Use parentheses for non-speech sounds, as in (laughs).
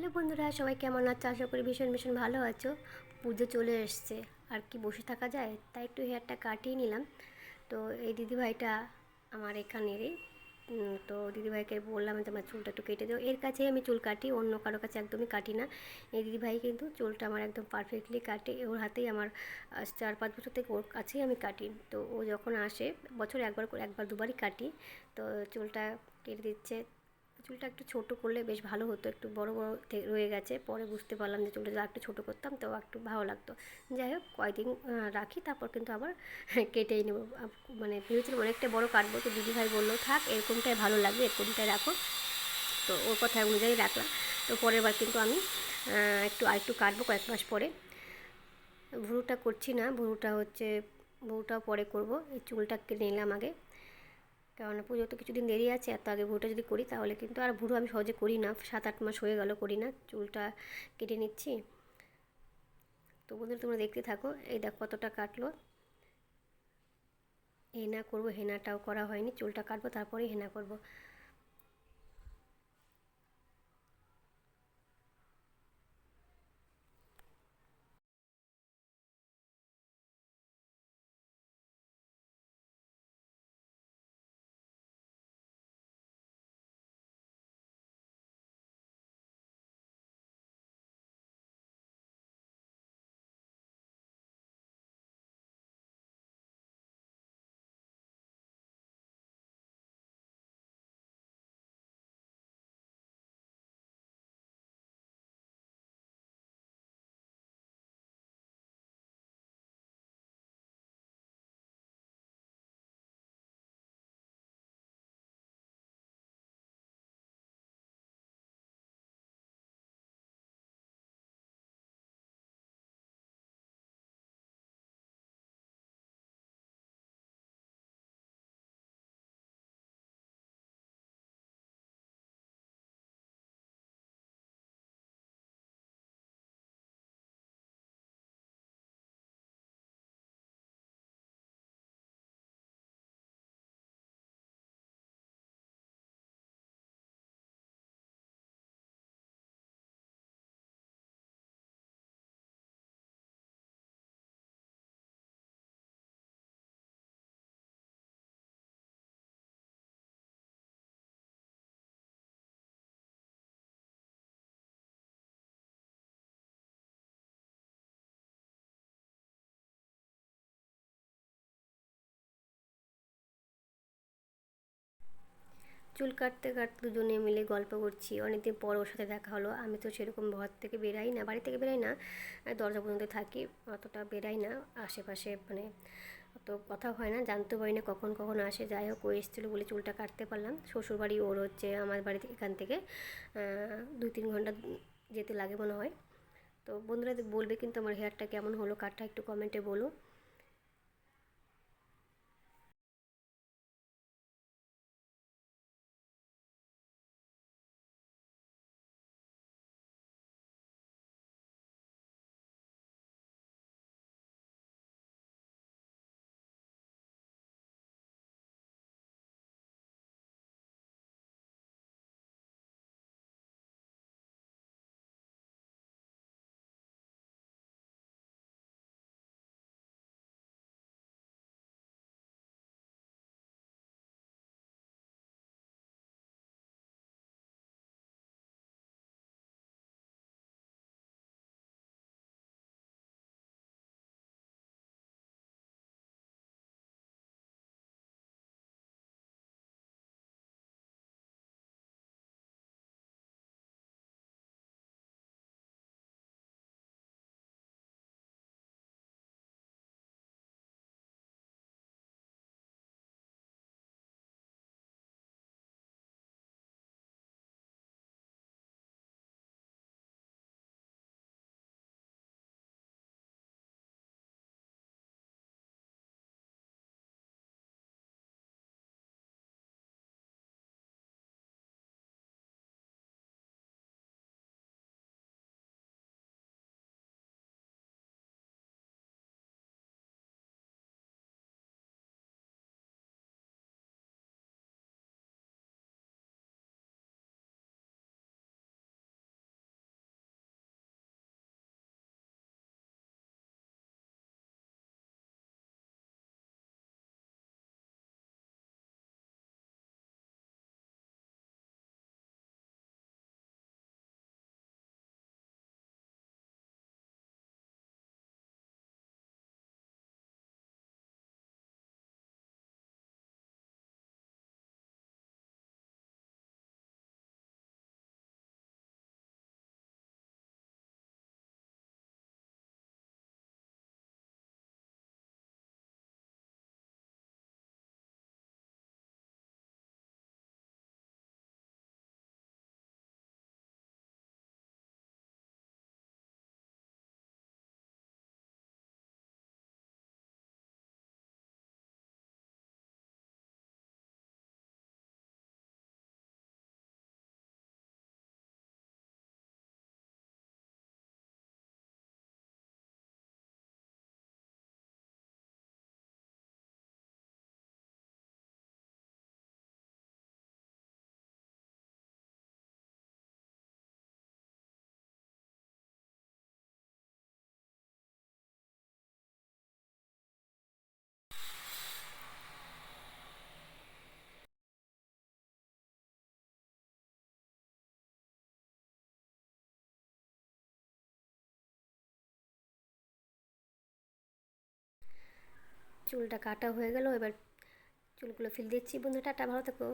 Hello বন্ধুরা, সবাই কেমন আছো? আশা করি ভীষণ ভীষণ ভালো আছো। পুজো চলে এসছে। আর কি বসে থাকা যায়? তাই একটু হেয়ারটা কাটিয়ে নিলাম। তো এই দিদিভাইটা আমার এখানেরই। তো দিদিভাইকে বললাম যে আমার চুলটা একটু কেটে দাও। এর কাছেই আমি চুল কাটি, অন্য কারও কাছে একদমই কাটি না। এই দিদিভাই কিন্তু চুলটা আমার একদম পারফেক্টলি কাটে। ওর হাতেই আমার চার পাঁচ বছর থেকে ওর কাছেই আমি কাটি। তো ও যখন আসে, বছরে একবার একবার দুবারই কাটি। তো চুলটা কেটে দিচ্ছে। চুলটা একটু ছোট করলে বেশ ভালো হতো, একটু বড় বড় রয়ে গেছে। পরে বুঝতে পারলাম যে চুলটা একটু ছোট করতাম তো একটু ভালো লাগতো। যাই হোক কয়েকদিন রাখি, তারপর কিন্তু আবার (laughs) কেটেই নেব। মানে ভেবেছিলাম অনেকটা বড় কাটবো, তো দিদিভাই বলল, থাক, এরকমটাই ভালো লাগবে, এরকমটাই রাখো। তো ওর কথা অনুযায়ী রাখলাম। তো পরের বার কিন্তু আমি একটু আরেকটু কাটবো কয়েক মাস পরে। ভুরুটা করছি না, ভুরুটা হচ্ছে, ভুরুটাও পরে করব। এই চুলটা কেটে নিলাম আগে। কেননা পুজো তো কিছুদিন দেরি আছে, এত আগে ভুরুটা যদি করি তাহলে কিন্তু আর ভুরু আমি সহজে করি না। সাত আট মাস হয়ে গেল করি না, চুলটা কেটে নিচ্ছি। তো বন্ধুরা, তোমরা দেখতে থাকো, এই দেখ কতটা কাটলো। হেনা করব, হেনাটাও করা হয়নি, চুলটা কাটবো তারপরে হেনা করব। চুল কাটতে কাটতে দুজনে মিলে গল্প করছি। অনেকদিন পর ওর সাথে দেখা হলো। আমি তো সেরকম ঘর থেকে বেরাই না, বাড়ি থেকে বেরাই না দরজা পর্যন্ত থাকি, অতটা বেরাই না। আশেপাশে মানে অত কথা হয় না, জানতে পারি না কখন কখন আসে। যাই হোক, ও এসেছিল বলে চুলটা কাটতে পারলাম। শ্বশুরবাড়ি ওর হচ্ছে আমার বাড়ি এখান থেকে দুই তিন ঘণ্টা যেতে লাগে মনে হয়। তো বন্ধুরা, বলবে কিন্তু আমার হেয়ারটা কেমন হলো, কাটটা একটু কমেন্টে বলো। চুলটা কাটা হয়ে গেল এবার চুলগুলো ফেলে দিচ্ছি। বন্ধু টাটা ভালো থেকো।